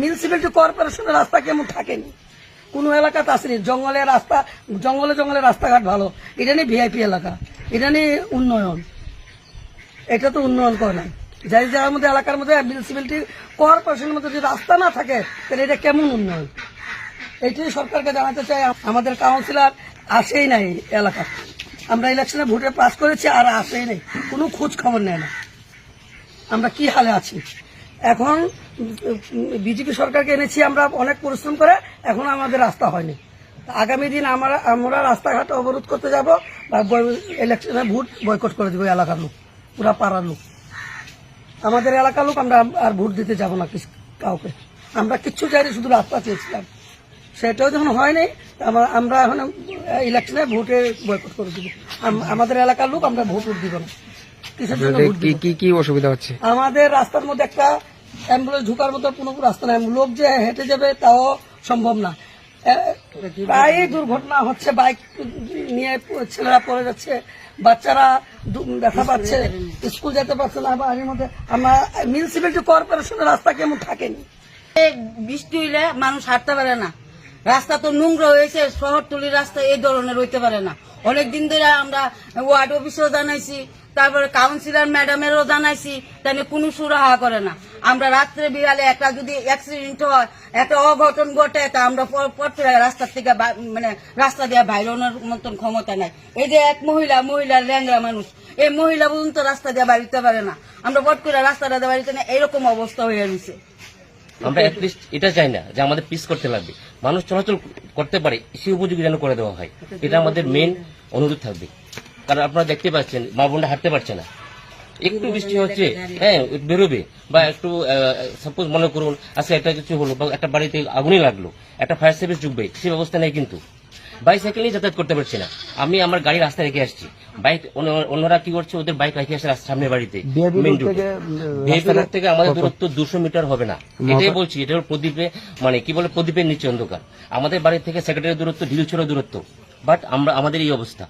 Municipality কর্পোরেশনের রাস্তা কেমন থাকেনি? কোনো এলাকাতে আসেনি। জঙ্গলের রাস্তা, জঙ্গলে জঙ্গলে রাস্তাঘাট ভালো। এটা নিয়ে ভিআইপি এলাকা। এটা নিয়ে উন্নয়ন। এটা তো উন্নয়ন করে না যাই যার মধ্যে এলাকার মধ্যে মিউনিসিপ্যালিটি কর্পোরেশনের মধ্যে যদি রাস্তা না থাকে, তাহলে এটা কেমন উন্নয়ন? এটাই সরকারকে জানাতে চাই। আমাদের কাউন্সিলর আসেই নাই এলাকা। আমরা ইলেকশনে ভোটে পাস করেছি, আর আসেই নাই। কোনো খোঁজ খবর নেয় না। আমরা কি হালে আছি? এখন, বিজেপি সরকারকে এনেছি আমরা অনেক পরিশ্রম করে, এখন আমাদের রাস্তা হয়নি। আগামী দিন আমরা আমরা রাস্তাঘাট অবরোধ করতে যাব, বা ইলেকশনে ভোট বয়কট করে দেবো এলাকার লোক, পুরা পাড়ার লোক। আমাদের এলাকার লোক আমরা আর ভোট দিতে যাব না কাউকে। আমরা কিচ্ছু চাইনি, শুধু রাস্তা চেয়েছিলাম। সেটাও যখন হয়নি, আমরা- এখন ইলেকশনে ভোটে বয়কট করে দিব। আমাদের এলাকার লোক আমরা ভোট দিব না। কি কি কি অসুবিধা হচ্ছে? আমাদের রাস্তার মধ্যে একটা অ্যাম্বুলেন্স ঢুকার মতো কোনো রাস্তা নাই। লোক যে হেঁটে যাবে তাও সম্ভব না। এ, প্রায়ই দুর্ঘটনা হচ্ছে বাইক নিয়ে ছেলেরা পড়ে যাচ্ছে বাচ্চারা দু- ব্যথা পাচ্ছে স্কুল যেতে পারছে না। বাড়ির মধ্যে আমার মিউনিসিপ্যালিটি কর্পোরেশনের রাস্তা কেমন থাকেনি? এই বৃষ্টি হইলে মানুষ হাঁটতে পারে না। রাস্তা তো নোংরা হয়েছে শহরতলির রাস্তা এই ধরনের হইতে পারে না। অনেক দিন ধরে আমরা ওয়ার্ড অফিসেও জানাইছি, তারপরে কাউন্সিলর ম্যাডামেরও জানাইছি, তাহলে কোনো সুরাহা করে না। আমরা রাত্রে বিকালে একটা যদি অ্যাক্সিডেন্ট হয়, একটা অঘটন ঘটে, তা আমরা থেকে রাস্তার থেকে মানে রাস্তা দিয়ে বাইরানোর মতন ক্ষমতা নাই। এই যে এক মহিলা মহিলা ল্যাংরা মানুষ, এই মহিলা পর্যন্ত রাস্তা দিয়ে বাড়িতে পারে না। আমরা পট করে রাস্তাটা দিয়ে বাড়িতে না, এরকম অবস্থা হয়ে রয়েছে। আমরা অ্যাটলিস্ট এটা চাই না যে আমাদের পিস করতে লাগবে। মানুষ চলাচল করতে পারে সে উপযোগী যেন করে দেওয়া হয়। এটা আমাদের মেন অনুরোধ থাকবে। কারণ আপনারা দেখতে পাচ্ছেন মা বোনরা হাঁটতে পারছে না। একটু বৃষ্টি হচ্ছে হ্যাঁ বেরোবে। বা একটু সাপোজ মনে করুন আচ্ছা একটা কিছু হলো বা একটা বাড়িতে আগুনই লাগল একটা ফায়ার সার্ভিস ঢুকবে সে ব্যবস্থা নেই কিন্তু। বাইসাইকেল নিয়ে যাতায়াত করতে পারছি না। আমি আমার গাড়ি রাস্তায় রেখে আসছি। বাইক অন্য- অন্যরা কি করছে ওদের বাইক রেখে আসছে সামনের সামনে বাড়িতে থেকে আমাদের দূরত্ব দুশো মিটার হবে না। এটাই বলছি এটা প্রদীপে মানে কি বলে প্রদীপের নিচে অন্ধকার। আমাদের বাড়ি থেকে সেক্রেটারি দূরত্ব ঢিলছড়ো দূরত্ব। বাট আমরা আমাদের এই অবস্থা।